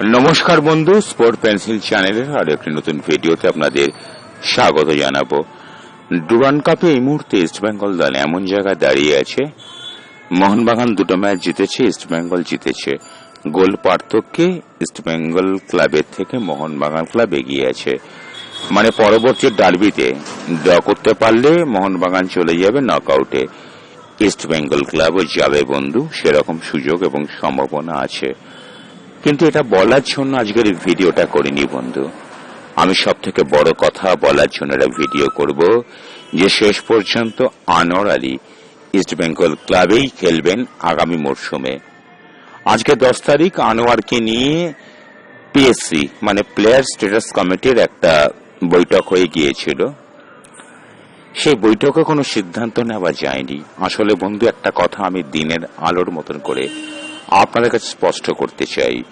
নমস্কার বন্ধু sport pencil চ্যানেলের আর একটি নতুন ভিডিওতে আপনাদের স্বাগত জানাব। ডুরান কাপে এই মুহূর্তে ইস্টবেঙ্গল দল এমন জায়গায় দাঁড়িয়ে আছে, মোহনবাগান দুটো ম্যাচ জিতেছে ইস্টবেঙ্গল জিতেছে। গোল পার্থক্যে ইস্টবেঙ্গল ক্লাবের থেকে মোহনবাগান ক্লাব এগিয়ে আছে। মানে পরবর্তী ডার্বিতে ড্র করতে পারলে মোহনবাগান চলে যাবে নকআউটে। ইস্ট বেঙ্গল ক্লাবও যাবে বন্ধু, সেরকম সুযোগ এবং সম্ভাবনা আছে। কিন্তু এটা বলার জন্য আজকের এই ভিডিওটা করিনি, বন্ধু। আমি সব থেকে বড় কথা বলার জন্য একটা ভিডিও করব, যে শেষ পর্যন্ত আনোয়ার আলী ইস্ট বেঙ্গল ক্লাবেই খেলবেন আগামী মরশুমে। আজকে দশ তারিখ আনোয়ারকে নিয়ে পিএসসি মানে প্লেয়ার স্ট্যাটাস কমিটির একটা বৈঠক হয়ে গিয়েছিল। সেই বৈঠকে কোনো সিদ্ধান্ত নেওয়া যায়নি। আসলে বন্ধু, একটা কথা আমি দিনের আলোর মতন করে আপনাদের কাছে স্পষ্ট করতে চাই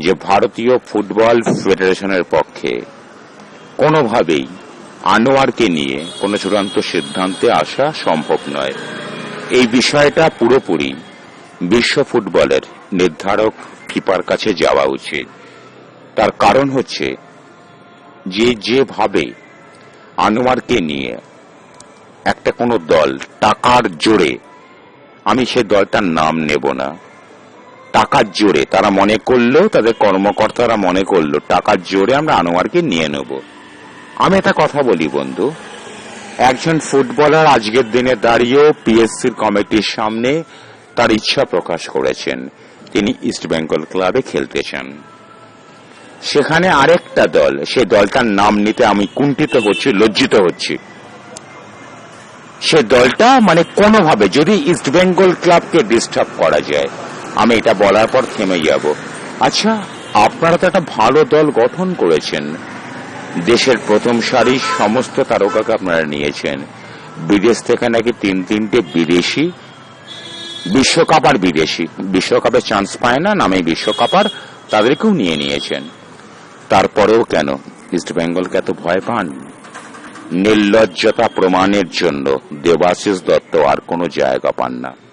যে ভারতীয় ফুটবল ফেডারেশনের পক্ষে কোনোভাবেই আনোয়ারকে নিয়ে কোনো চূড়ান্ত সিদ্ধান্তে আসা সম্ভব নয়। এই বিষয়টা পুরোপুরি বিশ্ব ফুটবলের নির্ধারক ফিফার কাছে যাওয়া উচিত। তার কারণ হচ্ছে যে যেভাবে আনোয়ারকে নিয়ে একটা কোনো দল টাকার জোরে, আমি সে দলটার নাম নেব না। টাকার জোরে। তারা মনে করল, তাদের কর্মকর্তারা মনে করল, টাকার জোরে আমরা আনোয়ারকে নিয়ে নেব। আমি একটা কথা বলি বন্ধু। একজন ফুটবলার আজকের দিনে দাঁড়িয়েও পিএসসির কমিটির সামনে তার ইচ্ছা প্রকাশ করেছেন। তিনি ইস্ট বেঙ্গল ক্লাবে খেলতে চান। সেখানে আরেকটা দল, সে দলটার নাম নিতে আমি কুণ্ঠিত হচ্ছি, লজ্জিত হচ্ছি। সে দলটা মানে কোনোভাবে যদি ইস্ট বেঙ্গল ক্লাবকে ডিস্টার্ব করা যায় আমি এটা বলার পর থেমে যাব। আচ্ছা আপনারা তো একটা ভালো দল গঠন করেছেন। দেশের প্রথম সারির সমস্ত তারকাকে আপনারা নিয়েছেন। বিদেশ থেকে নাকি তিন তিনটে বিদেশি? বিশ্বকাপ আর বিদেশি। বিশ্বকাপে চান্স পায় না, নামে বিশ্বকাপ আর তাদেরকেও নিয়ে নিয়েছেন। তারপরেও কেন? ইস্ট বেঙ্গলকে এত ভয় পান? নির্লজ্জতা প্রমাণের জন্য দেবাশিস দত্ত আর কোনো জায়গা পান না।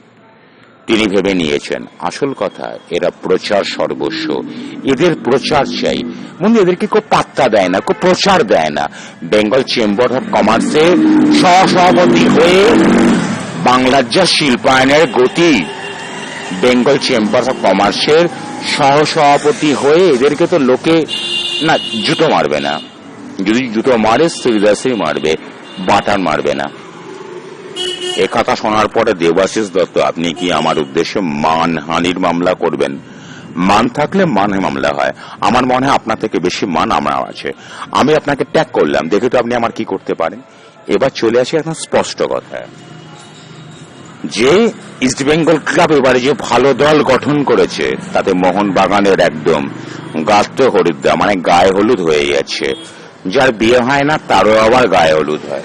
তিনি ভেবে নিয়েছেন, আসল কথা, এরা প্রচার সর্বস্ব। এদের প্রচার চাই। মনে এদেরকে কেউ পাত্তা দেয় না, কেউ প্রচার দেয় না। বেঙ্গল চেম্বার অফ কমার্সের সহসভাপতি হয়ে বাংলার যা শিল্পায়নের গতি, বেঙ্গল চেম্বার অফ কমার্সের সহসভাপতি হয়ে এদেরকে তো লোকে, না, জুতো মারবে না। যদি জুতো মারে শ্রীদাসই মারবে, বাটার মারবে না। এ কথা শোনার পরে দেবাশিস দত্ত, আপনি কি আমার উদ্দেশ্যে মানহানির মামলা করবেন? মান থাকলে মানে মামলা হয়। আমার মনে হয় আপনার থেকে বেশি মান আমার আছে। আমি আপনাকে ট্যাগ করলাম। দেখে তো আপনি আমার কি করতে পারেন। এবার চলে আসি এখন স্পষ্ট কথা যে ইস্ট বেঙ্গল ক্লাব এবারে যে ভালো দল গঠন করেছে, তাতে মোহন বাগানের একদম গাস্ত হরিদ্রা মানে গায়ে হলুদ হয়ে যাচ্ছে যার বিয়ে হয় না, তারও আবার গায়ে হলুদ হয়।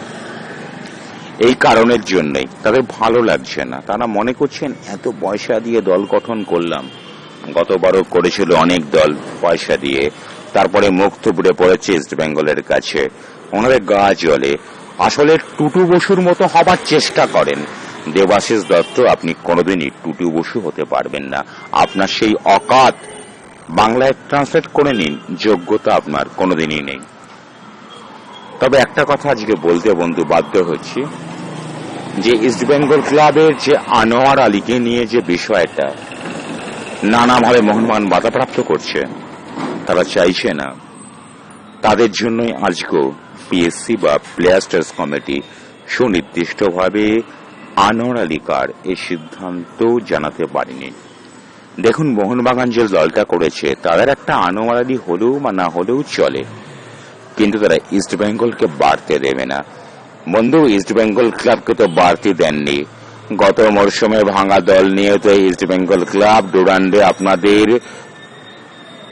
এই কারণের জন্যই। তাদের ভালো লাগছে না। তারা মনে করছেন, এত পয়সা দিয়ে দল গঠন করলাম। গতবারও করেছিল অনেক দল পয়সা দিয়ে। তারপরে মুখ থুবড়ে পড়েছে ইস্ট বেঙ্গলের কাছে। ওনাদের গা জলে আসলে টুটু বসুর মতো হবার চেষ্টা করেন। দেবাশিস দত্ত, আপনি কোনোদিনই টুটু বসু হতে পারবেন না। আপনার সেই অকাত বাংলায় ট্রান্সলেট করে নিন, যোগ্যতা আপনার কোনোদিনই নেই। তবে একটা কথা আজকে বলতে বন্ধু বাধ্য হচ্ছি। যে ইস্ট বেঙ্গল ক্লাবের যে আনোয়ার আলীকে নিয়ে যে বিষয়টা নানাভাবে মোহনবাগান বাধাপ্রাপ্ত করছে, তারা চাইছে না। তাদের জন্যই আজকেও পিএসসি বা প্লেয়ার্স কমিটি সুনির্দিষ্টভাবে আনোয়ার আলী কার এই সিদ্ধান্ত জানাতে পারেনি। দেখুন, মোহনবাগান যে দলটা করেছে, তাদের একটা আনোয়ার আলী হলেও বা না হলেও চলে। কিন্তু তারা ইস্ট বেঙ্গলকে বাড়তে দেবে না। বন্ধু ইস্ট বেঙ্গল ক্লাবকে তো বাড়তি দেননি। গত মরশুমে ভাঙা দল নিয়ে তো ইস্ট বেঙ্গল ক্লাব ডুরান্ডে আপনাদের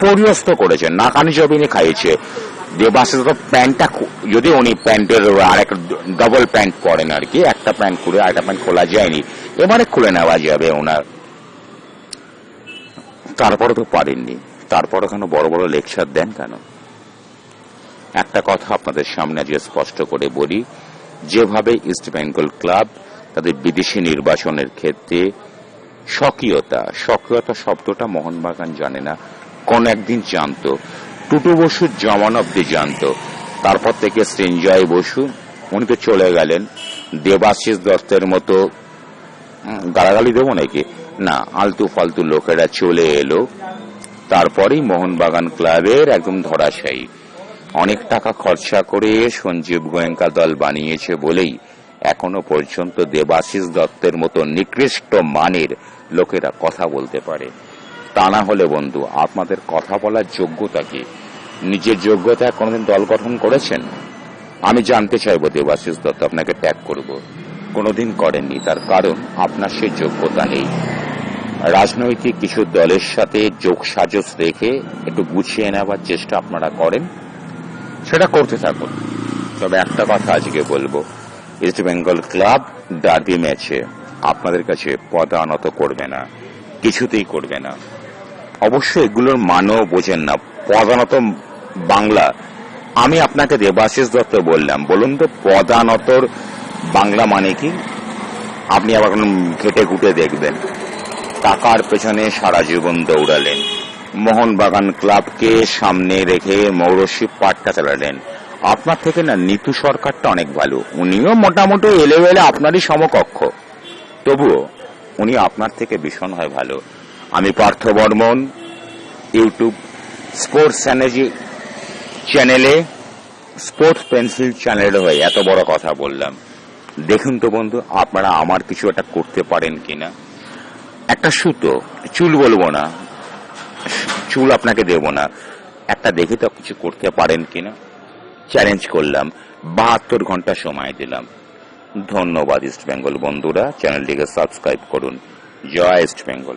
পরিয়স্ত করেছেন নাকানি জবিনি খাইয়েছে দেবাসে তো প্যান্টটা যদি উনি প্যান্টের আরেক ডবল প্যান্ট পরেন আর কি, একটা প্যান্ট খুলে আরেকটা প্যান্ট খোলা যায়নি, এবারে খুলে নেওয়া যাবে ওনার। তারপরে তো পারেননি তারপর কেন বড় বড় লেকচার দেন কেন? একটা কথা আপনাদের সামনে আজকে স্পষ্ট করে বলি যেভাবে ইস্ট বেঙ্গল ক্লাব তাদের বিদেশি নির্বাচনের ক্ষেত্রে স্বকীয়তা স্বকীয়তা শব্দটা মোহনবাগান জানে না, কোন একদিন জানতো, টুটু বসুর জমান অব্দি জানতো, তারপর থেকে সৃঞ্জয় বসু, উনি তো চলে গেলেন, দেবাশিস দত্তের মতো গালাগালি দেবো নাকি? না, আলতু ফালতু লোকেরা চলে এলো, তারপরেই মোহনবাগান ক্লাবের একদম ধরাশায়ী। অনেক টাকা খরচা করে সঞ্জীব গোয়েঙ্কা দল বানিয়েছে বলেই এখনও পর্যন্ত দেবাশিস দত্তের মতো নিকৃষ্ট মানের লোকেরা কথা বলতে পারে। তা না হলে বন্ধু, আপনাদের কথা বলার যোগ্যতা কি? নিজের যোগ্যতা কোনোদিন দল গঠন করেছেন? আমি জানতে চাইব দেবাশিস দত্ত আপনাকে ত্যাগ করব। কোনোদিন করেননি, তার কারণ আপনার সে যোগ্যতা নেই। রাজনৈতিক কিছু দলের সাথে যোগ সাজস রেখে একটু গুছিয়ে নেওয়ার চেষ্টা আপনারা করেন। সেটা করতে থাকুন তবে একটা কথা আজকে বলব। ইস্ট বেঙ্গল ক্লাব ডার্বি ম্যাচে আপনাদের কাছে পদানত করবে না। কিছুতেই করবে না। অবশ্যই এগুলোর মানও বোঝেন না। পদানত বাংলা। আমি আপনাকে দেবাশিস দত্ত বললাম। বলুন তো, পদানতর বাংলা মানে কি? আপনি আবার ঘেটে ঘুটে দেখবেন। টাকার পেছনে সারা জীবন দৌড়ালেন। মোহনবাগান ক্লাবকে সামনে রেখে মৌরশি পাটটা চালালেন। আপনার থেকে না নিতু সরকারটা অনেক ভালো। উনিও মোটামুটি এলেবেলে আপনারই সমকক্ষ। তবুও উনি আপনার থেকে ভীষণ হয় ভালো। আমি Partha Barman, YouTube sports energy চ্যানেলে, স্পোর্টস পেন্সিল চ্যানেলের হয়ে এত বড় কথা বললাম। দেখুন তো বন্ধু, আপনারা আমার কিছু একটা করতে পারেন কিনা? একটা সুতো, চুল বলব না। চুল আপনাকে দেব না। একটা দেখে তো কিছু করতে পারেন কিনা? চ্যালেঞ্জ করলাম। বাহাত্তর ঘণ্টা সময় দিলাম। ধন্যবাদ ইস্ট বেঙ্গল বন্ধুরা। চ্যানেলটিকে সাবস্ক্রাইব করুন। জয় ইস্ট বেঙ্গল